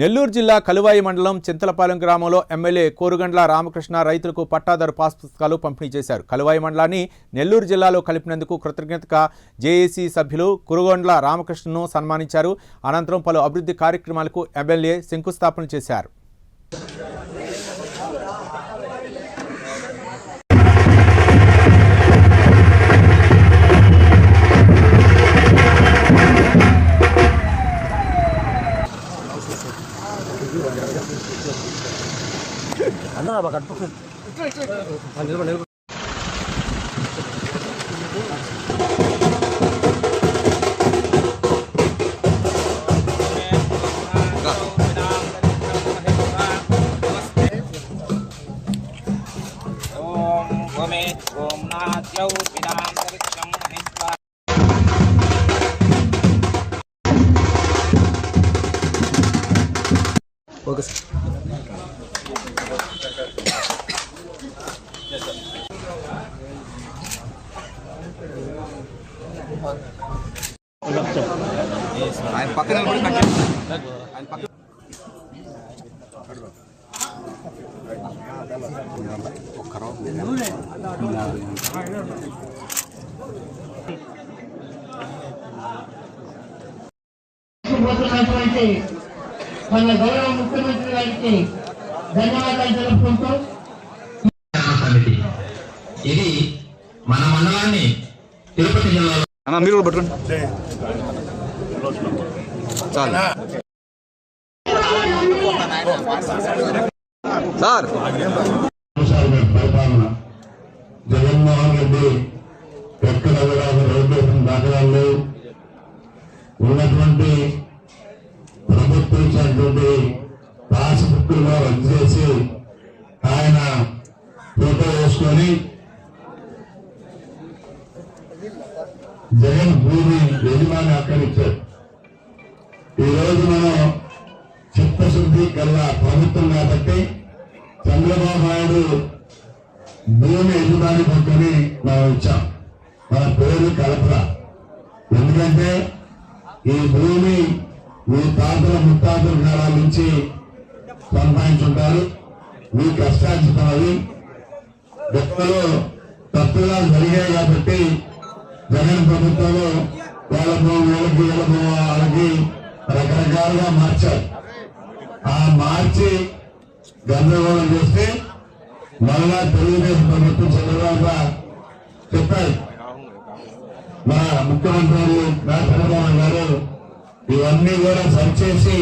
నెల్లూరు జిల్లా కలువాయి మండలం చింతలపాలెం గ్రామంలో ఎమ్మెల్యే కోరుగండ్ల రామకృష్ణ రైతులకు పట్టాదారు పాస్ పుస్తకాలు పంపిణీ చేశారు. కలువాయి మండలాన్ని నెల్లూరు జిల్లాలో కలిపినందుకు కృతజ్ఞతగా జేఏసీ సభ్యులు కురుగొండ్ల రామకృష్ణను సన్మానించారు. అనంతరం పలు అభివృద్ధి కార్యక్రమాలకు ఎమ్మెల్యే శంకుస్థాపన చేశారు. 안 나가 봐. 간 똑같아. 한 일반 내고 ॐ गमे ॐ नाद्यौ विदाम् ఓకే సార్ పోతున్నటువంటి మన గౌరవ ముఖ్యమంత్రి గారికి ధన్యవాదాలు తెలుపుకుంటూ సమితి ఇది మన మండలాన్ని తిరుపతి జిల్లాలో అన్న మీరు కూడా పట్టుకోండి. చాలు. సార్. పరిపాలన. జగన్మోహన్ రెడ్డి ఎక్కడ కూడా రోడ్డు దాఖలాలు లేవు ఉన్నటువంటి ఇచ్చినటువంటి పాస్ రద్దు చేసి ఆయన ఫోటో వేసుకొని జగన్ భూమి యజమాని ఆక్రమించారు. ఈ రోజు మనం చిత్తశుద్ధి గల ప్రభుత్వం కాబట్టి చంద్రబాబు నాయుడు భూమి యజమాని పక్కని మనం ఇచ్చాం మన పేరు కలపరా. ఎందుకంటే ఈ భూమి మీ తాతల ముత్తాతల కాలాల నుంచి సంపాదించుంటారు. మీ కష్టార్జితం అది గతంలో తప్పుగా జరిగాయి కాబట్టి జగన్ ప్రభుత్వంలో వాళ్ళ వీళ్ళకి వీళ్ళ వాళ్ళకి రకరకాలుగా మార్చారు. ఆ మార్చి గందరగోళం చేస్తే మళ్ళా తెలుగుదేశం ప్రభుత్వం చంద్రబాబు చెప్పారు. మా ముఖ్యమంత్రి నా చంద్రబాబు గారు ఇవన్నీ కూడా సరిచేసి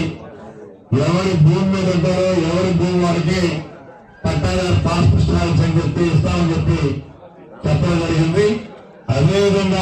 ఎవరి భూమి మీద ఉంటారో ఎవరి భూమి వారికి పట్టాదారు పాస్ పుస్తకాలు చెప్పి ఇస్తామని చెప్పి చెప్పడం జరిగింది. అదేవిధంగా